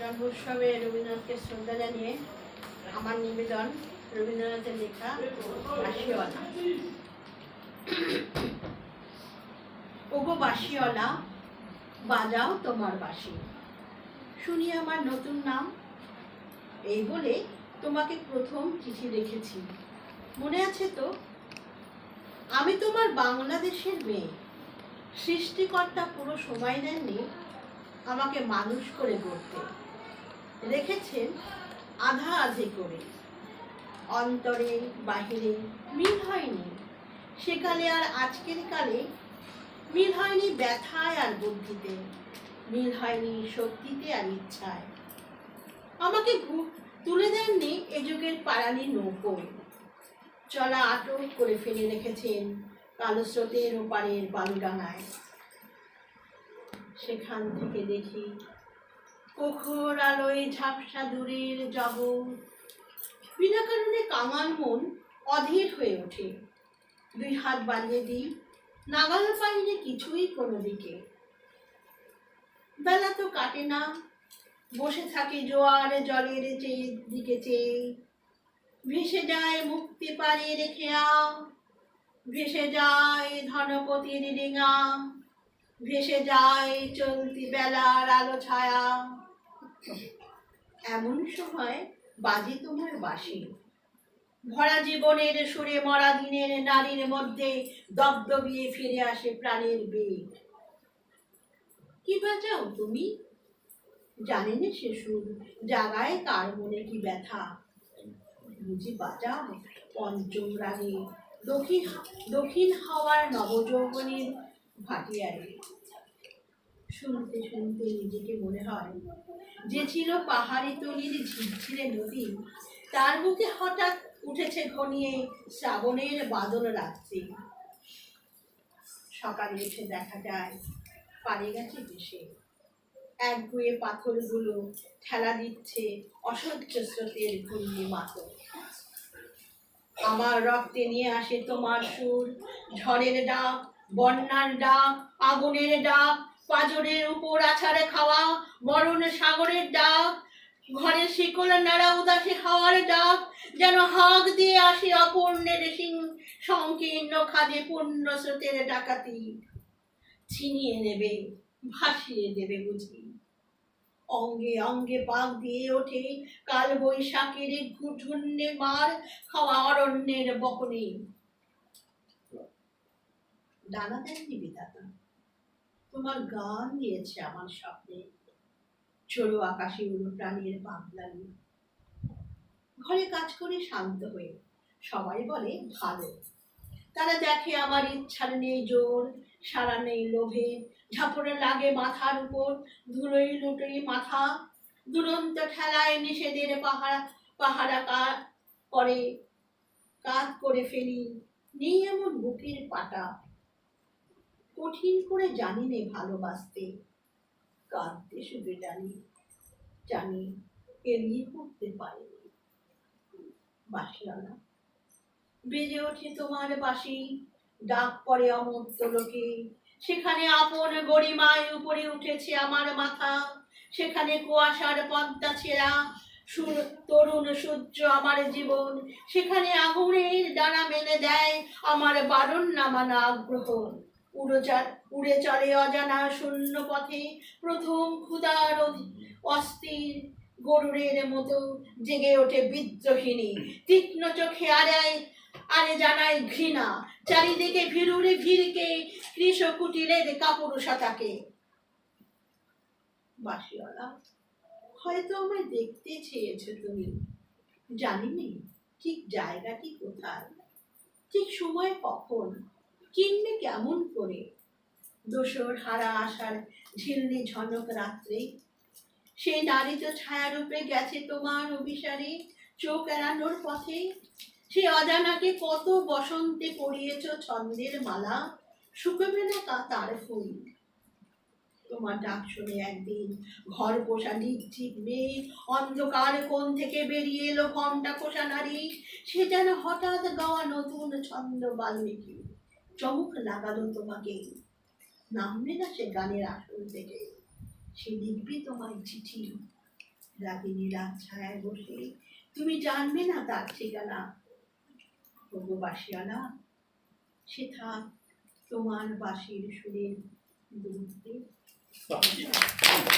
জন্মোৎসবে রবীন্দ্রনাথকে শ্রদ্ধা জানিয়ে আমার নিবেদন রবীন্দ্রনাথের লেখা বাসিওয়ালা ওগো বাসিওয়ালা বাজাও তোমার বাসি শুনি আমার নতুন নাম। এই বলে তোমাকে প্রথম চিঠি লিখেছি। মনে আছে তো? আমি তোমার বাংলাদেশের মেয়ে। সৃষ্টিকর্তা পুরো সময় নেননি আমাকে মানুষ করে গড়তে। রেখেছেন আধা আধে করে। অন্তরে, বাহিরে মিল হয়নি। সেকালে আর আজকের কালে মিল হয়নি ব্যথায় আর বুদ্ধিতে, মিল হয়নি শক্তিতে আর ইচ্ছায়। আমাকে তুলে দেননি এ যুগের পারানি নৌকোয় চলা আটক করে ফেলে রেখেছেন কালো স্রোতের ওপারের বালুডাঙায়। সেখান থেকে দেখি প্রখর আলোয় ঝাপসা দূরের জগৎ বিনা কারণে কাঙাল মন অধীর হয়ে ওঠে। দুই হাত বাড়িয়ে দিই, নাগাল পাইনি কিছুই কোনো দিকে। বেলা তো কাটে না, বসে থাকি জোয়ার জলের চেয়ে দিকে চেয়ে। ভেসে যায় মুক্তি পারে রেখে ভেসে যায় ধনপতির রিঙা ভেসে যায় চলতি বেলার আলো ছায়া। এমন সময় বাজে তোমার বাসি ভরা জীবনের সুরে মরা দিনের নারীর মধ্যে দগদগিয়ে ফিরে আসে প্রাণের বেগ। কি বাজাও তুমি? জানি না সে সুর জাগায় কার মনে কি ব্যথা? বুঝি বাজাও পঞ্চম রাগে। দক্ষিণ দক্ষিণ হাওয়ার নবযৌবনের ভাটিয়ারে। শুনতে শুনতে নিজেকে মনে হয় যে ছিল পাহাড়ি তলির ঝিরঝিরে নদী। তার বুকে হঠাৎ উঠেছে ঘনিয়ে শ্রাবণের বাদল রাত্রি। সকালে উঠে দেখা যায়, পাড়ে গেছে দেশে। এক গুয়ে পাথরগুলো ঠেলা দিচ্ছে অসহ্য স্রোতের ঘূর্ণি মাতো আমার রক্তে নিয়ে আসে তোমার সুর, ঝড়ের ডাক, বন্যার ডাক, আগুনের ডাক পাজরের উপর আছাড়ে খাওয়া, মরণ সাগরের ডাক ঘরের শিকল নাড়া উদাসী হাওয়ার ডাক, যেন হাঁক দিয়ে আসে অপূর্ণের সংকীর্ণ খাদে পূর্ণ স্রোতের ডাকাতি। ছিনিয়ে নেবে, ভাসিয়ে দেবে বুঝি। অঙ্গে অঙ্গে পাক দিয়ে ওঠে কাল বৈশাখের ঘুটুন্নে মার, খাওয়া অরণ্যের বকনে ডানা দেননি বিধাতা। তোমার গান দিয়েছে আমার স্বপ্নে। ছোড়ো আকাশে উড়ো প্রাণীর বাংলানি ঘরে কাজ করে শান্ত হয়ে সবাই বলে, ভালো। তারা দেখে আমার ইচ্ছার নেই জোর সারা নেই লোভে। ঝাপড়ে লাগে মাথার উপর ধুলোই লুটোই মাথা। দুরন্ত ঠেলায় নিষেধের পাহারা পাহারা করে কাজ করে ফেলি। নেই এমন বুকের পাটা কঠিন করে জানি নে ভালোবাসতে। কাঁদতে শুধু জানি জানি এড়িয়ে করতে পারিনি। বেজে ওঠে তোমার বাসি ডাক পড়ে অমর্ত লোকে। সেখানে আপন গরিমায় উপরে উঠেছে আমার মাথা। সেখানে কুয়াশার পদ্মা ছেঁড়া তরুণ সূর্য আমার জীবন। সেখানে আগুনের ডানা মেলে দেয় আমার বারণ নামানা আগ্রহ। উড়ো উড়ে চলে অজানা শূন্য পথে প্রথম ক্ষুদার অস্থির গরুরের মতো জেগে ওঠে বিদ্রোহিনী। তীক্ষ্ণ চোখে আড়ায় আরে জানায় ঘৃণা। চারিদিকে ভিড়ুরে ভিড়কে কৃষ কুটিরের কাপুরুষতাকে বাসিওয়ালা হয়তো আমায় দেখতে চেয়েছো তুমি। জানিনি ঠিক জায়গাটি কোথায়। ঠিক সময় কখন? কিনবে কেমন করে? দোসর, হারা আসার ঝিল্লি ঝনক রাত্রে। সেই নারী তো ছায়ারূপে গেছে তোমার অভিসারে, চোখ এড়ানোর পথে। সে অজানাকে কত বসন্তে পরিয়েছ ছন্দের মালা শুকবে না কা তার ফুল। তোমার ডাক শুনে একদিন ঘর পোষা নির্জীব মেয়ে অন্ধকার কোণ থেকে বেরিয়ে এলো ঘণ্টা কোষা নারী। সে যেন হঠাৎ গাওয়া নতুন ছন্দ বাল্মীকি চমক লাগালো তোমাকে নামবে না সে গানের আসল থেকে সে লিখবে তোমার চিঠি। রাগিনী রাত ছায়ায় বসে, তুমি জানবে না তার ঠিকানা। তবু বাসিয়ানা সে থাক তোমার বাঁশির সুরের বাহ।